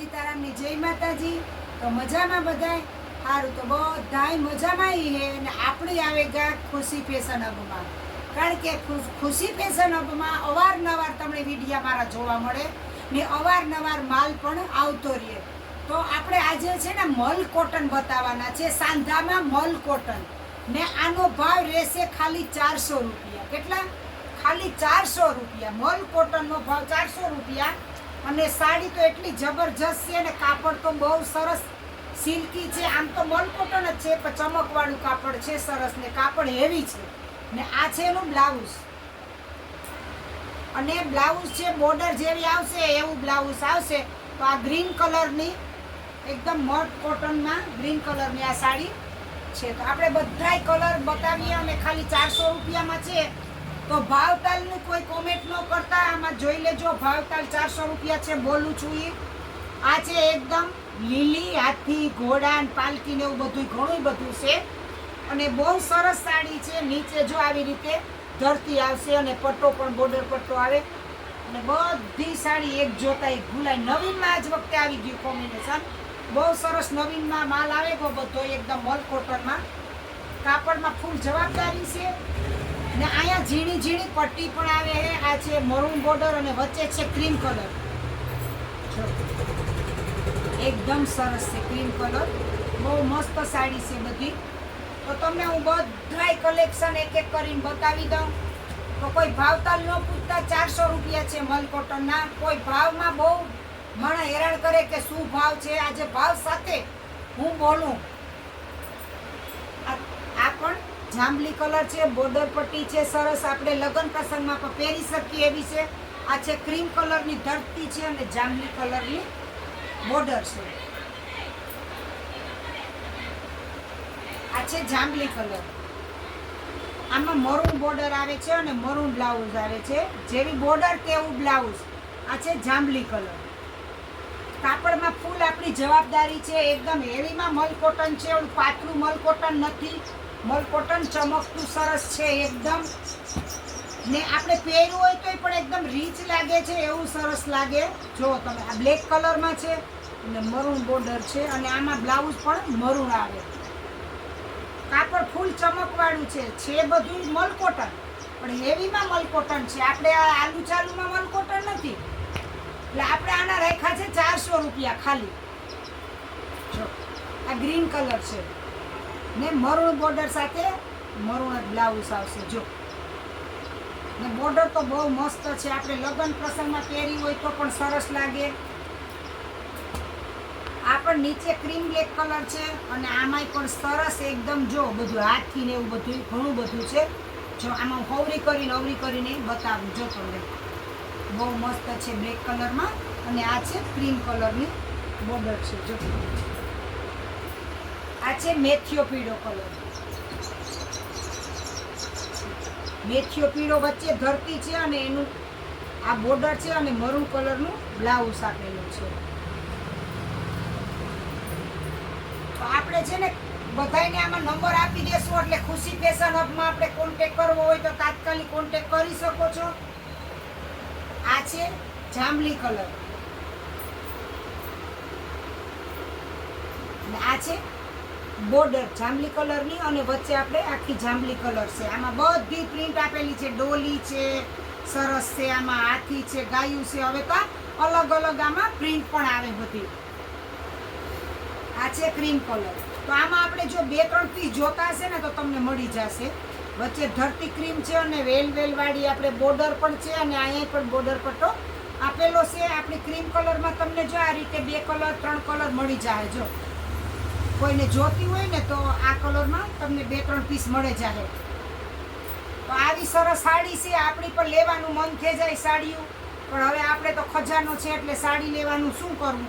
સીતારામની જય માતાજી. તો મજામાં બધાય? સારું તો બધાય મજામાં ઈ હે અને આપણી આવે ગા ખુશી ફેશન હબમાં કારણ કે ખુશી ફેશન હબમાં અવારનવાર તમને વિડીયા મારા જોવા મળે ને અવારનવાર માલ પણ આવતો રહે. તો આપણે આજે છે ને મલ કોટન બતાવવાના છે, સાંધામાં મલ કોટન ને આનો ભાવ રહેશે ખાલી ચારસો રૂપિયા. કેટલા? ખાલી ચારસો રૂપિયા. મલ કોટનનો ભાવ ચારસો રૂપિયા. અને સાડી તો એટલી જબરજસ્ત છે અને કાપડ તો બહુ સરસ સિલ્કી છે. આમ તો મન કોટન જ છે, પણ ચમકવાળું કાપડ છે સરસ ને કાપડ હેવી છે. ને આ છે એનું બ્લાઉઝ. અને બ્લાઉઝ છે, બોર્ડર જેવી આવશે, એવું બ્લાઉઝ આવશે. તો આ ગ્રીન કલરની, એકદમ મડ કોટનમાં ગ્રીન કલરની આ સાડી છે. તો આપણે બધાય કલર બતાવીએ અને ખાલી ચારસો રૂપિયામાં છે. તો ભાવતાલનું કોઈ કોમેન્ટ ન કરતા, આમાં જોઈ લેજો, ભાવતાલ ચારસો રૂપિયા છે, બોલું છું એ આ છે એકદમ લીલી, હાથી ઘોડા પાલકી ને એવું બધું ઘણું બધું છે. અને બહુ સરસ સાડી છે, નીચે જો આવી રીતે ધરતી આવશે અને પટ્ટો પણ બોર્ડર પટ્ટો આવે. અને બધી સાડી એક જોતા એક ભૂલાય. નવીનમાં આજ વખતે આવી ગયું કોમ્બિનેશન બહુ સરસ નવીનમાં માલ આવે ગયો બધો, એકદમ મલ કોટનમાં કાપડમાં ફૂલ જવાબદારી છે. ને અહીંયા ઝીણી ઝીણી પટ્ટી પણ આવે છે. આ છે મરૂન બોર્ડર અને વચ્ચે છે ક્રીમ કલર એકદમ સરસ છે ક્રીમ કલર બહુ મસ્ત સાડી છે બધી. તો તમને હું બધાય કલેક્શન એક એક કરીને બતાવી દઉં. તો કોઈ ભાવતાલ ન પૂછતા ચારસો રૂપિયા છે મલ કોઈ ભાવમાં બહુ મને હેરાન કરે કે શું ભાવ છે. આજે ભાવ સાથે હું બોલું. આ જાંબલી કલર છે બોર્ડર પટ્ટી છે, સરસ આપણે લગ્ન પ્રસંગમાં પણ પહેરી શકીએ એવી છે. આ છે ક્રીમ કલરની ધરતી છે અને જાંબલી કલરની બોર્ડર છે. આ છે જાંબલી કલર આમાં મરૂન બોર્ડર આવે છે અને મરૂન બ્લાઉઝ આવે છે. જેવી બોર્ડર તેવું બ્લાઉઝ આ છે જાંબલી કલર કાપડમાં ફૂલ આપણી જવાબદારી છે. એકદમ હેવીમાં મલ કોટન છે, પાતળું મલ કોટન નથી. મલ ચમકતું સરસ છે એકદમ. ને આપણે પહેર્યું હોય તોય પણ એકદમ રીચ લાગે છે, એવું સરસ લાગે. જો તમે આ બ્લેક કલરમાં છે, અને મરૂન બોર્ડર છે, અને આમાં બ્લાઉઝ પણ મરૂન આવે. કાપડ ફૂલ ચમકવાળું છે છે બધું મલકોટન. પણ હેવીમાં મલકોટન છે. આપણે આ આલુ ચાલુમાં મલકોટન નથી. એટલે આપણે આના રાખ્યા છે ચારસો રૂપિયા ખાલી. જો, આ ગ્રીન કલર છે. ને મરૂણ બોર્ડર સાથે મરૂણ જ બ્લાઉઝ આવશે, જો. ને બોર્ડર તો બહુ મસ્ત છે. આપણે લગ્ન પ્રસંગમાં પહેરી હોય તો પણ સરસ લાગે. આ પણ નીચે ક્રીમ બ્લેક કલર છે અને આમાંય પણ સરસ એકદમ જો બધું હાથથી ને એવું બધું ઘણું બધું છે. જો આમાં હવરી કરીને હવરી કરીને બતાવું જો તમને. બહુ મસ્ત છે બ્લેક કલરમાં અને આ છે ક્રીમ કલરની બોર્ડર છે, જો. આ છે મેથિયો પીળો કલર. મેથિયો પીળો વચ્ચે ધરતી છે અને એનું આ બોર્ડર છે અને મરૂન કલરનું બ્લાઉઝ આપેલું છે. તો આપણે છે ને બધાયને આમાં નંબર આપી દેશું એટલે ખુશી ફેશન હબમાં આપણે કોન્ટેક કરવો હોય તો તાત્કાલિક કોન્ટેક કરી શકો છો. આ છે જાંબલી કલર. આ છે બોર્ડર જાંબલી કલરની અને વચ્ચે આપણે આખી જાંબલી કલર છે. આમાં બધી પ્રિન્ટ આપેલી છે. ડોલી છે, સરસ છે, આમાં હાથી છે, ગાયું છે. હવે તો અલગ અલગ આમાં પ્રિન્ટ પણ આવે બધી. આ છે ક્રીમ કલર. તો આમાં આપણે જો બે ત્રણ પીસ જોતા હશે ને તો તમને મળી જશે. વચ્ચે ધરતી ક્રીમ છે અને વેલ વેલવાળી આપણે બોર્ડર પણ છે અને અહીંયા પણ બોર્ડર પટ્ટો આપેલો છે. આપણી ક્રીમ કલરમાં તમને જો આ રીતે બે કલર, ત્રણ કલર મળી જાય જો. કોઈને જોતી હોય ને તો આ કલરમાં તમને બે ત્રણ પીસ મળે જાય તો આવી સરસ સાડી છે, આપણી પણ લેવાનું મન થઈ જાય સાડીઓ. પણ હવે આપણે તો ખજાનો છે એટલે સાડી લેવાનું શું કરવું?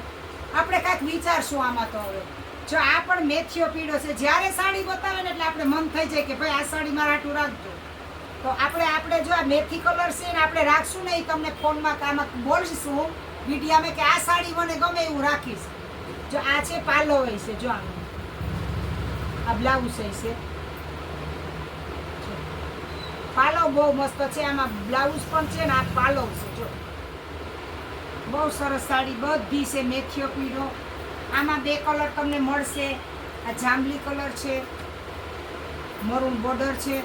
આપણે કાંઈક વિચારશું આમાં તો હવે. જો આ પણ મેથીઓ પીળો છે, જ્યારે સાડી બતાવે ને એટલે આપણે મન થઈ જાય કે ભાઈ આ સાડી મારા હાટું રાખજો. તો આપણે આપણે જો આ મેથી કલર છે ને આપણે રાખશું ને એ તમને ફોનમાં કામાં બોલીશું. વિડીયામાં કે આ સાડી મને ગમે એવું રાખીશ. જો આ છે પાલો હોય છે, જો આનું આ બ્લાઉઝ હશે જો. બહુ મસ્ત છે, આમાં બ્લાઉઝ પણ છે ને આ પાલવ છે, જો. બહુ સરસ સાડી, બધી છે મેથીઓ પીળો. આમાં બે કલર તમને મળશે. આ જાંબલી કલર છે મરૂન બોર્ડર છે.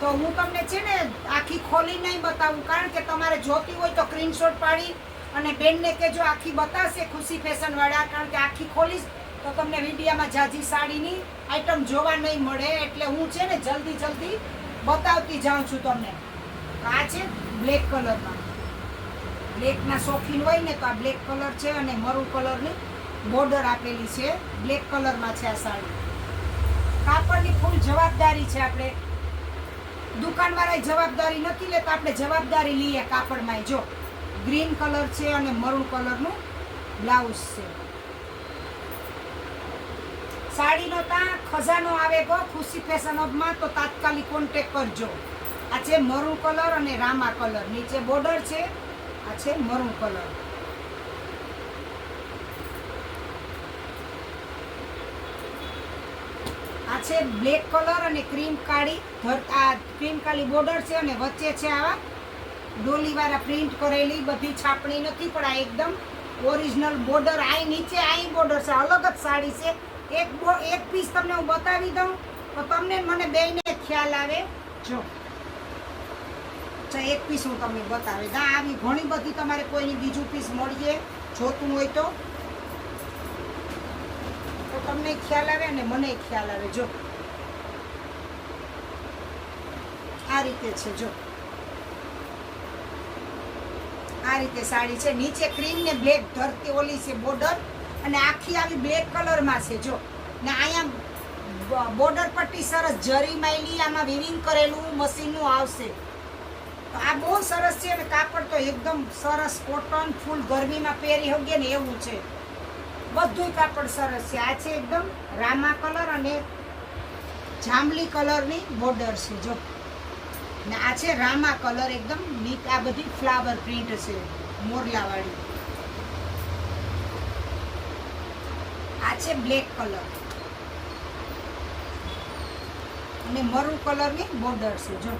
તો હું તમને છે ને આખી ખોલી નહીં બતાવું, કારણ કે તમારે જોતી હોય તો સ્ક્રીનશોટ પાડી અને બેનને કે જો આખી બતાવશે ખુશી ફેશનવાળા કારણ કે આખી ખોલીશ તો તમને વિડીયામાં જાજી સાડીની આઈટમ જોવા નહીં મળે એટલે હું છે ને જલ્દી જલ્દી બતાવતી જાઉં છું તમને. આ છે બ્લેક કલરમાં બ્લેકના શોખીન હોય ને તો આ બ્લેક કલર છે અને મરૂ કલરની બોર્ડર આપેલી છે. બ્લેક કલરમાં છે આ સાડી. કાપડની ફૂલ જવાબદારી છે આપણે. દુકાનવાળાએ જવાબદારી નથી લેતા, આપણે જવાબદારી લઈએ કાપડમાં જો ગ્રીન કલર છે અને મરૂ કલરનું બ્લાઉઝ છે. સાડીનો ત્યાં ખજાનો આવે ગો, ખુશી ફેશન હબમાં તો તાત્કાલિક કોન્ટેક કરજો. આ છે મરૂન કલર અને રામા કલર નીચે બોર્ડર છે, આ છે મરૂન કલર આ છે બ્લેક કલર અને ક્રીમ કાળી ધર, આ ક્રીમ કાળી બોર્ડર છે અને વચ્ચે છે આવા ડોલીવાળા પ્રિન્ટ કરેલી, બધી છાપણી નથી, પણ આ એકદમ ઓરિજિનલ બોર્ડર આ નીચે, આ બોર્ડર છે. અલગ જ સાડી છે. એક એક પીસ તમને હું બતાવી દઉં. તો તમને મને બેયને ખ્યાલ આવે. જો. એક પીસ હું તમને બતાવી દઉં આવી ઘણી બધી તમારે કોઈની બીજું પીસ મળીએ, જોતું હોય તો. તમને ખ્યાલ આવે અને મને ખ્યાલ આવે. જો. આ રીતે છે, જો. આ રીતે સાડી છે. નીચે ક્રીમ ને બ્લેક ધરતી ઓલી છે બોર્ડર અને આખી આવી બ્લેક કલરમાં છે, જો. ને અહીંયા બોર્ડર પટ્ટી સરસ જરી માયલી, આમાં વિવિંગ કરેલું મશીનનું આવશે. તો આ બહુ સરસ છે અને કાપડ તો એકદમ સરસ કોટન ફૂલ ગરમીમાં પહેરી શકીએ ને એવું છે. બધું કાપડ સરસ છે. આ છે એકદમ રામા કલર અને જાંબલી કલરની બોર્ડર છે, જો. ને આ છે રામા કલર એકદમ નીટ. આ બધી ફ્લાવર પ્રિન્ટ છે, મોરલાવાળી. છે બ્લેક કલર. અને મરૂન કલરની બોર્ડર છે, જો.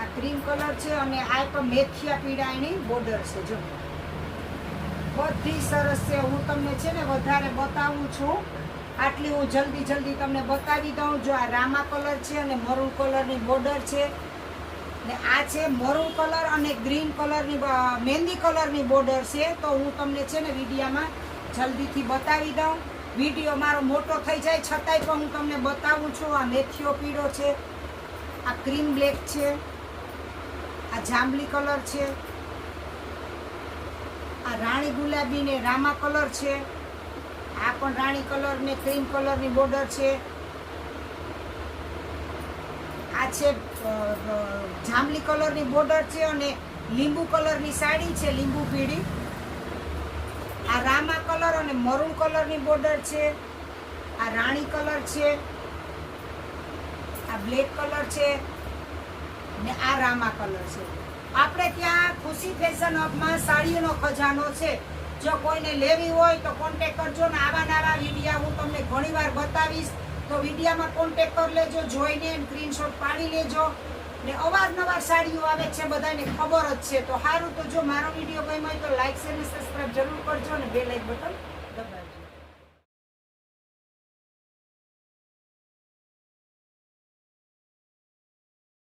આ ક્રીમ કલર છે અને આ પણ મેથિયા પીળા બોર્ડર છે, જો. બધી સરસ છે. હું તમને છે ને વધારે બતાવું છું. આટલી હું જલ્દી જલ્દી તમને બતાવી દઉં. જો આ રામા કલર છે અને મરૂન કલરની બોર્ડર છે. ને આ છે મરૂન કલર અને ગ્રીન કલરની મહેંદી કલરની બોર્ડર છે. તો હું તમને છે ને વિડીયામાં જલ્દીથી બતાવી દઉં. વીડિયો મારો મોટો થઈ જાય છતાંય પણ હું તમને બતાવું છું. આ મેથીઓ પીળો છે, આ ક્રીમ બ્લેક છે, આ જાંબલી કલર છે, આ રાણી ગુલાબી ને રામા કલર છે, આ પણ રાણી કલર ને ક્રીમ કલરની બોર્ડર છે. આ છે જાંબલી કલરની બોર્ડર છે અને લીંબુ કલરની સાડી છે, લીંબુ પીળી. આ રામા કલર અને મરૂન કલરની બોર્ડર છે. આ રાણી કલર છે. આ બ્લેક કલર છે ને આ રામા કલર છે. આપણે ત્યાં ખુશી ફેશન હબમાં સાડીઓનો ખજાનો છે. જો કોઈને લેવી હોય તો કોન્ટેક કરજો ને આવા નવા વિડીયા હું તમને ઘણીવાર બતાવીશ. તો વિડિયામાં કોન્ટેક કરી લેજો, જોઈને સ્ક્રીનશોટ પાડી લેજો. ને અવારનવાર સાડીઓ આવે છે, બધાને ખબર જ છે. તો સારું તો જો મારો વીડિયો ગમ્યો હોય તો લાઈક શેર ને સબસ્ક્રાઈબ જરૂર કરજો અને બે લાઈક બટન